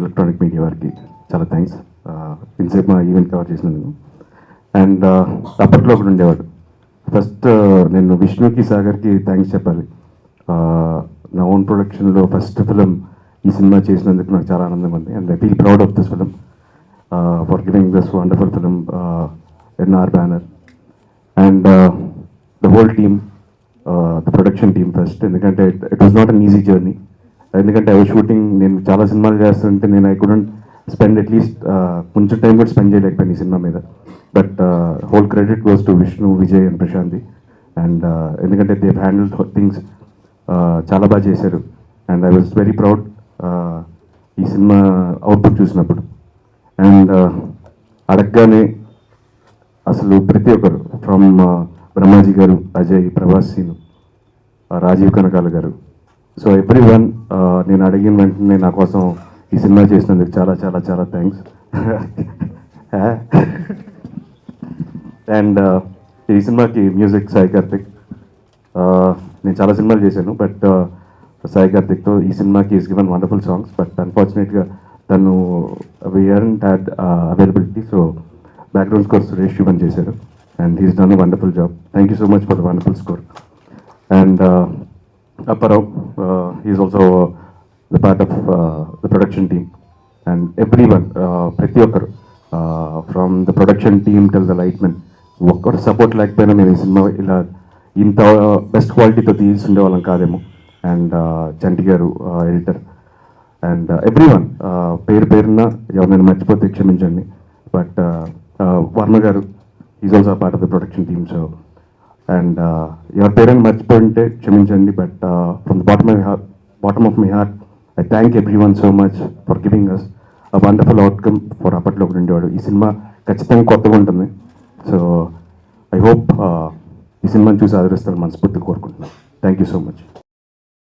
Electronic media వారికి చాలా thanks ఇంతసేపు మా ఈవెంట్ కవర్ చేసినందుకు. అండ్ అప్పట్లో ఒకటి ఉండేవాడు. ఫస్ట్ నేను విష్ణుకి సాగర్కి థ్యాంక్స్ చెప్పాలి. నా ఓన్ ప్రొడక్షన్లో ఫస్ట్ ఫిలిం ఈ సినిమా చేసినందుకు నాకు చాలా ఆనందంగా ఉంది. And I feel proud of this film for giving this wonderful film NR banner and the whole team the production team first ఎందుకంటే it was not an easy journey ఎందుకంటే I shooting నేను చాలా సినిమాలు చేస్తుంటే నేను I couldn't spend at least కొంచెం time కూడా spend చేయలేకపోయాను ఈ సినిమా మీద. But whole credit goes to Vishnu Vijay and Prashanthi and ఎందుకంటే దే హ్యాండిల్ థింగ్స్ చాలా బాగా చేశారు. And I was very proud ఈ సినిమా అవుట్పుట్ చూసినప్పుడు. అండ్ uh, అడగగానే అసలు ప్రతి ఒక్కరు from uh, Brahmaji garu Ajay Prabhas Seenu Rajeev Kanakala garu so every one నేను అడిగిన వెంటనే నా కోసం ఈ సినిమా చేసినందుకు చాలా చాలా చాలా థ్యాంక్స్ అండ్ uh, ఈ సినిమాకి మ్యూజిక్ సాయి కార్తిక్. Uh, నేను చాలా సినిమాలు చేశాను బట్ uh, సాయి కార్తిక్తో ఈ సినిమాకి is given wonderful songs but అన్ఫార్చునేట్గా తను weren't had availability so background score Suresh Sivan చేశారు. And he's done wonderful job thank you so much for the wonderful score and Apparao he is also the part of the production team and every one ప్రతి ఒక్కరు from the production team team the the lightman, ఒక్కరు support లేకపోయినా మేము ఈ cinema ఇలా ఇంత best క్వాలిటీతో తీసి వాళ్ళం కాదేమో అండ్ చంటి గారు ఎడిటర్ అండ్ ఎవ్రీ వన్ పేరు పేరున ఎవరినైనా మర్చిపోతే క్షమించండి but Varma garu is also part of the production team so and ఎవరి uh, పేరెంట్ మర్చిపోయి ఉంటే క్షమించండి but from the bottom my heart bottom of my heart I thank every one so much for giving us a wonderful outcome for అప్పట్లో ఒకటి ఉండేవాడు. ఈ cinema ఖచ్చితంగా కొత్తగా ఉంటుంది. సో ఐ హోప్ ఈ సినిమాని చూసి ఆదరిస్తారు మనస్ఫూర్తి కోరుకుంటున్నాను. Thank you so much